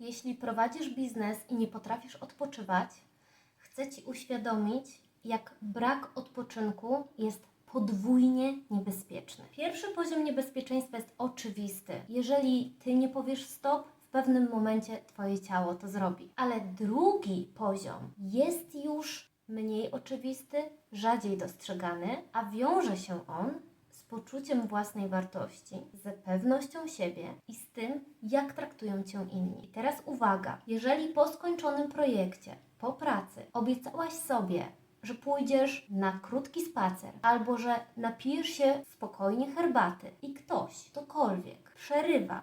Jeśli prowadzisz biznes i nie potrafisz odpoczywać, chcę Ci uświadomić, jak brak odpoczynku jest podwójnie niebezpieczny. Pierwszy poziom niebezpieczeństwa jest oczywisty. Jeżeli Ty nie powiesz stop, w pewnym momencie Twoje ciało to zrobi. Ale drugi poziom jest już mniej oczywisty, rzadziej dostrzegany, a wiąże się on poczuciem własnej wartości, z pewnością siebie i z tym, jak traktują cię inni. I teraz uwaga, jeżeli po skończonym projekcie, po pracy, obiecałaś sobie, że pójdziesz na krótki spacer, albo że napijesz się spokojnie herbaty i ktoś, ktokolwiek, przerywa.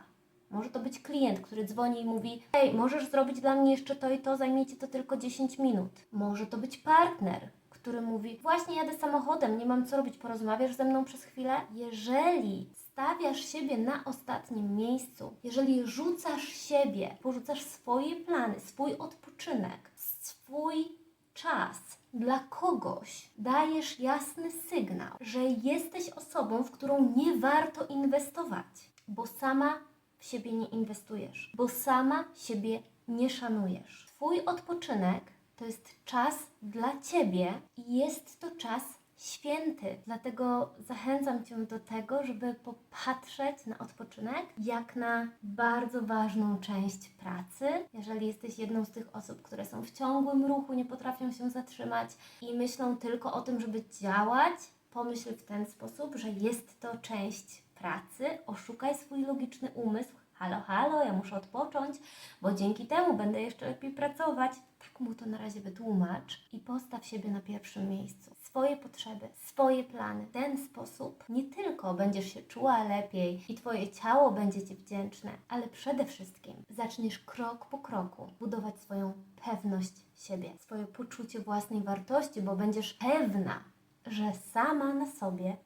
Może to być klient, który dzwoni i mówi: Hej, możesz zrobić dla mnie jeszcze to i to, zajmie ci to tylko 10 minut. Może to być partner, który mówi: Właśnie jadę samochodem, nie mam co robić, porozmawiasz ze mną przez chwilę? Jeżeli stawiasz siebie na ostatnim miejscu, jeżeli rzucasz siebie, porzucasz swoje plany, swój odpoczynek, swój czas dla kogoś, dajesz jasny sygnał, że jesteś osobą, w którą nie warto inwestować, bo sama w siebie nie inwestujesz, bo sama siebie nie szanujesz. Twój odpoczynek to jest czas dla ciebie i jest to czas święty. Dlatego zachęcam cię do tego, żeby popatrzeć na odpoczynek jak na bardzo ważną część pracy. Jeżeli jesteś jedną z tych osób, które są w ciągłym ruchu, nie potrafią się zatrzymać i myślą tylko o tym, żeby działać, pomyśl w ten sposób, że jest to część pracy. Oszukaj swój logiczny umysł. Halo, halo, ja muszę odpocząć, bo dzięki temu będę jeszcze lepiej pracować. Tak mu to na razie wytłumacz i postaw siebie na pierwszym miejscu. Swoje potrzeby, swoje plany. W ten sposób nie tylko będziesz się czuła lepiej i Twoje ciało będzie Ci wdzięczne, ale przede wszystkim zaczniesz krok po kroku budować swoją pewność siebie, swoje poczucie własnej wartości, bo będziesz pewna, że sama na sobie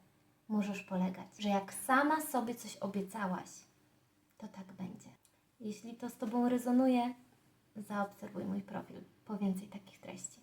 możesz polegać, że jak sama sobie coś obiecałaś, to tak będzie. Jeśli to z Tobą rezonuje, zaobserwuj mój profil po więcej takich treści.